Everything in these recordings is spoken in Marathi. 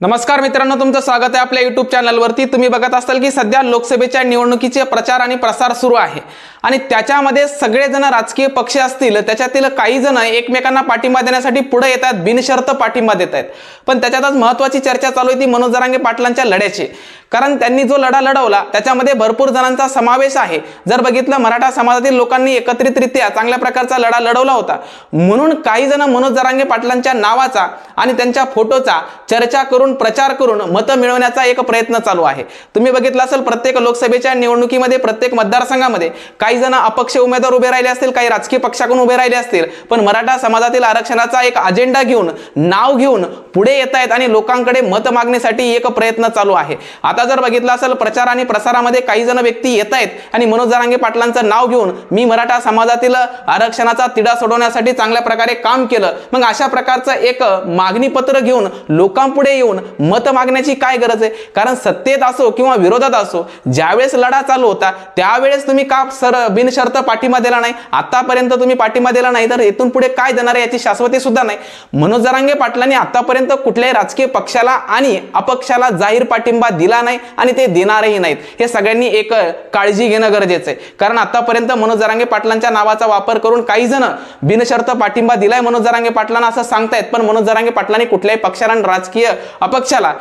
नमस्कार मित्रांनो तुमचं स्वागत आहे आपल्या युट्यूब चॅनलवरती तुम्ही बघत असाल की सध्या लोकसभेच्या निवडणुकीचे प्रचार आणि प्रसार सुरू आहे. आणि त्याच्यामध्ये सगळेजण राजकीय पक्ष असतील त्याच्यातील काही जण एकमेकांना पाठिंबा देण्यासाठी पुढे येतात बिनशर्त पाठिंबा देत आहेत. पण त्याच्यातच महत्त्वाची चर्चा चालू आहे ती मनोज जरांगे पाटलांच्या लढ्याची. कारण त्यांनी जो लढा लढवला त्याच्यामध्ये भरपूर जणांचा समावेश आहे. जर बघितलं मराठा समाजातील लोकांनी एकत्रितरित्या चांगल्या प्रकारचा लढा लढवला होता. म्हणून काही जण मनोज जरांगे पाटलांच्या नावाचा आणि त्यांच्या फोटोचा चर्चा करून प्रचार करून मतं मिळवण्याचा एक प्रयत्न चालू आहे. तुम्ही बघितलं असेल प्रत्येक लोकसभेच्या निवडणुकीमध्ये प्रत्येक मतदारसंघामध्ये काही जण अपक्ष उमेदवार उभे राहिले असतील काही राजकीय पक्षाकडून उभे राहिले असतील. पण मराठा समाजातील आरक्षणाचा एक अजेंडा घेऊन नाव घेऊन पुढे येत आहेत आणि लोकांकडे मत मागण्यासाठी एक प्रयत्न चालू आहे. आता जर बघितलं असेल प्रचार आणि प्रसारामध्ये काही जण व्यक्ती येत आहेत आणि मनोज जरांगे पाटलांचं नाव घेऊन मी मराठा समाजातील आरक्षणाचा तिढा सोडवण्यासाठी चांगल्या प्रकारे काम केलं. मग अशा प्रकारचं एक मागणी पत्र घेऊन लोकांपुढे येऊन मत मागण्याची काय गरज आहे? कारण सत्तेत असो किंवा विरोधात असो ज्यावेळेस लढा चालू होता त्यावेळेस तुम्ही का सर बिनशर्त पाठिंबा दिला नाही? आतापर्यंत तुम्ही पाठिंबा दिला नाही तर इथून पुढे काय देणार आहे याची शाश्वती सुद्धा नाही. मनोज जरांगे पाटलांनी आतापर्यंत कुठल्याही राजकीय पक्षाला आणि अपक्षाला जाहीर पाठिंबा दिला नाही आणि ते देणारही नाहीत. हे सगळ्यांनी एक काळजी घेणं गरजेचं आहे. कारण आतापर्यंत मनोज जरांगे पाटलांच्या नावाचा वापर करून काही जण बिनशर्त पाठिंबा दिलाय मनोज जरांगे पाटलांना असं सांगतायत पण मनोज जरांगे पाटलांनी कुठल्याही पक्षाला आणि राजकीय अपक्षाला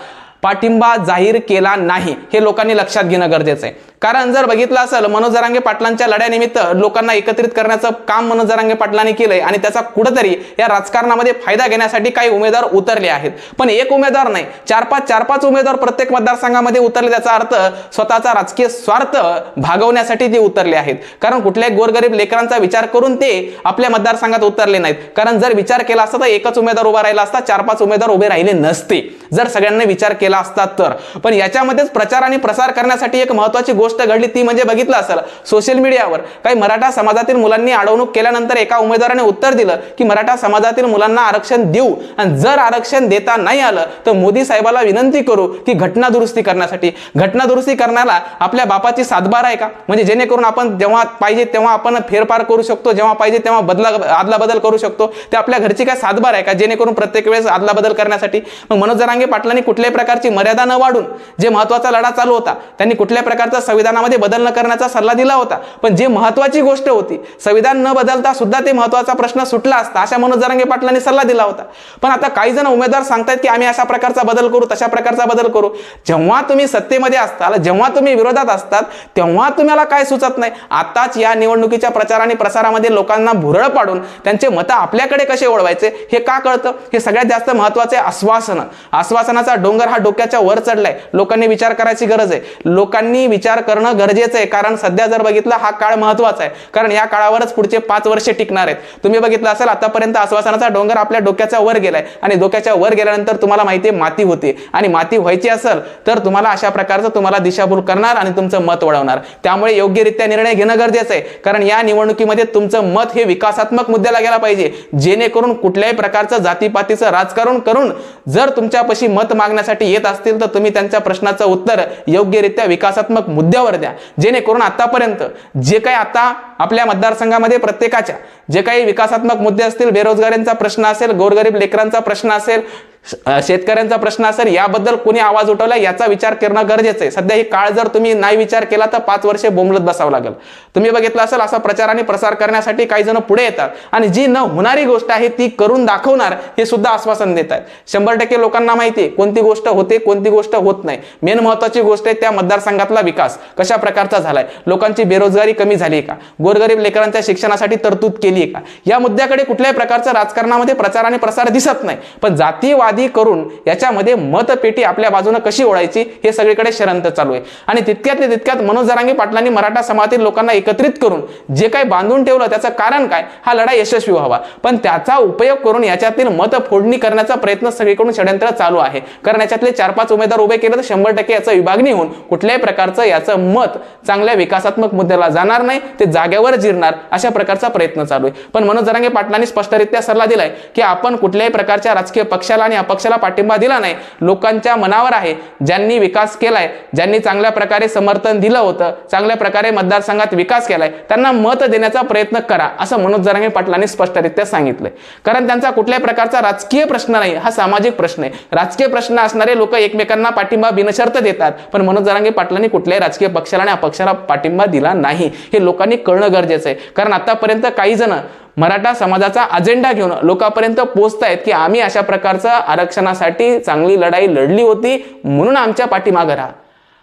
पाठिंबा जाहीर केला नाही. हे लोकांनी लक्षात घेणं गरजेचं आहे. कारण जर बघितलं असेल मनोज जरांगे पाटलांच्या लढ्यानिमित्त लोकांना एकत्रित करण्याचं काम मनोज जरांगे पाटलांनी केलंय आणि त्याचा कुठंतरी या राजकारणामध्ये फायदा घेण्यासाठी काही उमेदवार उतरले आहेत. पण एक उमेदवार नाही चार पाच चार पाच उमेदवार प्रत्येक मतदारसंघामध्ये उतरले त्याचा अर्थ स्वतःचा राजकीय स्वार्थ भागवण्यासाठी ते उतरले आहेत. कारण कुठल्याही गोरगरीब लेकरांचा विचार करून ते आपल्या मतदारसंघात उतरले नाहीत. कारण जर विचार केला असता तर एकच उमेदवार उभा राहिला असता चार पाच उमेदवार उभे राहिले नसते. जर सगळ्यांनी विचार केला असता तर. पण याच्यामध्येच प्रचार आणि प्रसार करण्यासाठी एक महत्वाची गोष्ट घडली ती म्हणजे बघितलं असेल. सोशल मीडियावर काही मराठा समाजातील मुलांनी अडवणूक केल्यानंतर एका उमेदवाराने उत्तर दिलं की मराठा समाजातील मुलांना आरक्षण देऊ आणि जर आरक्षण देता नाही आलं तर मोदी साहेबाला विनंती करू की घटना दुरुस्ती करण्यासाठी. घटना दुरुस्ती करण्याला आपल्या बापाची सातबार आहे का? म्हणजे जेणेकरून आपण जेव्हा पाहिजे तेव्हा आपण फेरफार करू शकतो जेव्हा पाहिजे तेव्हा बदला आदला बदल करू शकतो. ते आपल्या घरची काय सातबार आहे का? जेणेकरून प्रत्येक वेळेस आदला बदल करण्यासाठी. मग मनोज जरांगे पाटलांनी कुठल्याही प्रकारची मर्यादा न वाढून जे महत्त्वाचा लढा चालू होता त्यांनी कुठल्या प्रकारचा संविधानामध्ये बदल न करण्याचा सल्ला दिला होता. पण जे महत्वाची गोष्ट होती संविधान न बदलता सुद्धा ते महत्त्वाचा प्रश्न सुटला असता अशा मनोज जरांगे पाटलांनी सल्ला दिला होता. पण आता काही जण उमेदवार सांगतात की आम्ही अशा प्रकारचा बदल करू तशा प्रकारचा बदल करू. जेव्हा तुम्ही सत्तेमध्ये असताल जेव्हा तुम्ही विरोधात असतात तेव्हा तुम्हाला काय सुचत नाही? आताच या निवडणुकीच्या प्रचार आणि प्रसारामध्ये लोकांना भुरळ पाडून त्यांचे मतं आपल्याकडे कसे ओळवायचे हे का कळतं? हे सगळ्यात जास्त महत्त्वाचे आश्वासन. आश्वासनाचा डोंगर हा डोक्याच्या वर चढलाय. लोकांनी विचार करायची गरज आहे. लोकांनी विचार करणं गरजेचं आहे. कारण सध्या जर बघितलं हा काळ महत्त्वाचा आहे. कारण या काळावरच पुढचे पाच वर्षे टिकणार आहेत. तुम्ही बघितलं असेल आतापर्यंत आश्वासनाचा डोंगर आपल्या डोक्याच्या वर गेलाय. आणि डोक्याच्या वर गेल्यानंतर तुम्हाला माहिती आहे माती होते. आणि माती व्हायची असेल तर तुम्हाला अशा प्रकारचं तुम्हाला दिशाभूल करणार आणि तुमचं मत वळवणार. त्यामुळे योग्यरित्या निर्णय घेणं गरजेचं आहे. कारण या निवडणुकीमध्ये तुमचं मत हे विकासात्मक मुद्द्याला गेला पाहिजे. जेणेकरून कुठल्याही प्रकारचं जातीपातीचं राजकारण करून जर तुमच्यापाशी मत मागण्यासाठी येत असतील तर तुम्ही त्यांच्या प्रश्नाचं उत्तर योग्यरित्या विकासात्मक मुद्दे मुद्द्यावर द्या. जेणेकरून आतापर्यंत जे काही आता आपल्या मतदारसंघामध्ये प्रत्येकाच्या जे काही विकासात्मक मुद्दे असतील बेरोजगारांचा प्रश्न असेल गोरगरीब लेकरांचा प्रश्न असेल शेतकऱ्यांचा प्रश्न असेल याबद्दल कोणी आवाज उठवला याचा विचार करणं गरजेचं आहे. सध्या ही काळ जर तुम्ही नाही विचार केला तर पाच वर्षे बोंबलत बसावं लागेल. तुम्ही बघितलं असेल असा प्रचार आणि प्रसार करण्यासाठी काही जण पुढे येतात. आणि जी न होणारी गोष्ट आहे ती करून दाखवणार हे सुद्धा आश्वासन देत आहेत. शंभर टक्के लोकांना माहिती आहे कोणती गोष्ट होते कोणती गोष्ट होत नाही. मेन महत्वाची गोष्ट आहे त्या मतदारसंघातला विकास कशा प्रकारचा झालाय? लोकांची बेरोजगारी कमी झाली का? गोरगरीब लेकरांच्या शिक्षणासाठी तरतूद केली आहे का? या मुद्द्याकडे कुठल्याही प्रकारचं राजकारणामध्ये प्रचार आणि प्रसार दिसत नाही. पण जातीवादी करून याच्यामध्ये मतपेटी आपल्या बाजूने कशी ओढायची हे सगळीकडे शरंत चालू आहे. आणि तितक्यातल्या तितक्यात मनोज जरांगे पाटलांनी मराठा समाजातील लोकांना एकत्रित करून जे काही बांधून ठेवलं त्याचं कारण काय? हा लढा यशस्वी व्हावा. पण त्याचा उपयोग करून याच्यातील मत फोडणी करण्याचा प्रयत्न सगळीकडून षडयंत्र चालू आहे. कारण याच्यातले चार पाच उमेदवार उभे केले तर शंभर टक्के याचं विभागणी होऊन कुठल्याही प्रकारचं याचं मत चांगल्या विकासात्मक मुद्द्याला जाणार नाही. ते जाग्या वाटेवर जिरणार अशा प्रकारचा प्रयत्न चालू आहे. पण मनोज जरांगे पाटलांनी स्पष्टरित्या सल्ला दिलाय की आपण कुठल्याही प्रकारच्या राजकीय पक्षाला आणि अपक्षाला पाठिंबा दिला नाही. लोकांच्या मनावर आहे. ज्यांनी विकास केलाय ज्यांनी चांगल्या प्रकारे समर्थन दिलं होतं चांगल्या प्रकारे मतदारसंघात विकास केलाय त्यांना मत देण्याचा प्रयत्न करा असं मनोज जरांगे पाटलांनी स्पष्टरित्या सांगितलंय. कारण त्यांचा कुठल्याही प्रकारचा राजकीय प्रश्न नाही हा सामाजिक प्रश्न आहे. राजकीय प्रश्न असणारे लोक एकमेकांना पाठिंबा बिनशर्त देतात. पण मनोज जरांगे पाटलांनी कुठल्याही राजकीय पक्षाला आणि अपक्षाला पाठिंबा दिला नाही. हे लोकांनी कळणं गरजेचं आहे. कारण आतापर्यंत काही जण मराठा समाजाचा अजेंडा घेऊन लोकांपर्यंत पोहोचतायत की आम्ही अशा प्रकारचं आरक्षणासाठी चांगली लढाई लढली होती म्हणून आमच्या पाठीमागं राहा.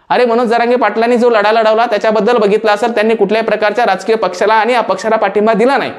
अरे मनोज जरांगे पाटलांनी जो लढा लढवला त्याच्याबद्दल बघितलं असेल त्यांनी कुठल्याही प्रकारच्या राजकीय पक्षाला आणि अपक्षाला पाठिंबा दिला नाही.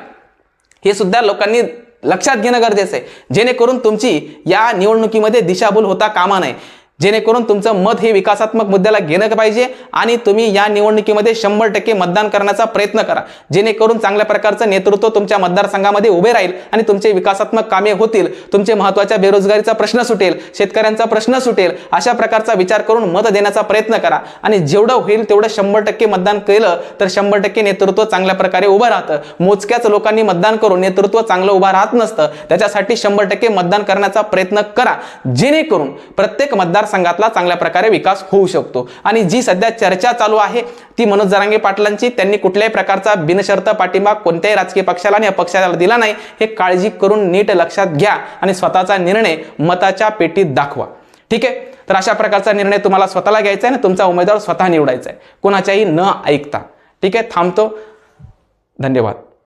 हे सुद्धा लोकांनी लक्षात घेणं गरजेचं आहे. जेणेकरून तुमची या निवडणुकीमध्ये दिशाभूल होता कामा नये. जेणेकरून तुमचं मत हे विकासात्मक मुद्द्याला घेणं पाहिजे आणि तुम्ही या निवडणुकीमध्ये शंभर टक्के मतदान करण्याचा प्रयत्न करा. जेणेकरून चांगल्या प्रकारचं नेतृत्व तुमच्या मतदारसंघामध्ये उभे राहील आणि तुमचे विकासात्मक कामे होतील. तुमचे महत्त्वाच्या बेरोजगारीचा प्रश्न सुटेल शेतकऱ्यांचा प्रश्न सुटेल अशा प्रकारचा विचार करून मत देण्याचा प्रयत्न करा. आणि जेवढं होईल तेवढं शंभर टक्के मतदान केलं तर शंभर टक्के नेतृत्व चांगल्या प्रकारे उभं राहतं. मोजक्याच लोकांनी मतदान करून नेतृत्व चांगलं उभं राहत नसतं. त्याच्यासाठी शंभर टक्के मतदान करण्याचा प्रयत्न करा. जेणेकरून प्रत्येक मतदारसंघातला चांगल्या प्रकारे विकास होऊ शकतो. आणि जी सध्या चर्चा चालू आहे ती मनोज जरांगे पाटलांची. त्यांनी कुठल्याही प्रकारचा बिनशर्त पाठिंबा कोणत्याही राजकीय पक्षाला आणि अपक्षाला दिला नाही. हे काळजी करून नीट लक्षात घ्या आणि स्वतःचा निर्णय मताच्या पेटीत दाखवा. ठीक आहे? तर अशा प्रकारचा निर्णय तुम्हाला स्वतःला घ्यायचा आहे आणि तुमचा उमेदवार स्वतः निवडायचा आहे. कोणाच्याही न ऐकता. ठीक आहे? थांबतो. धन्यवाद.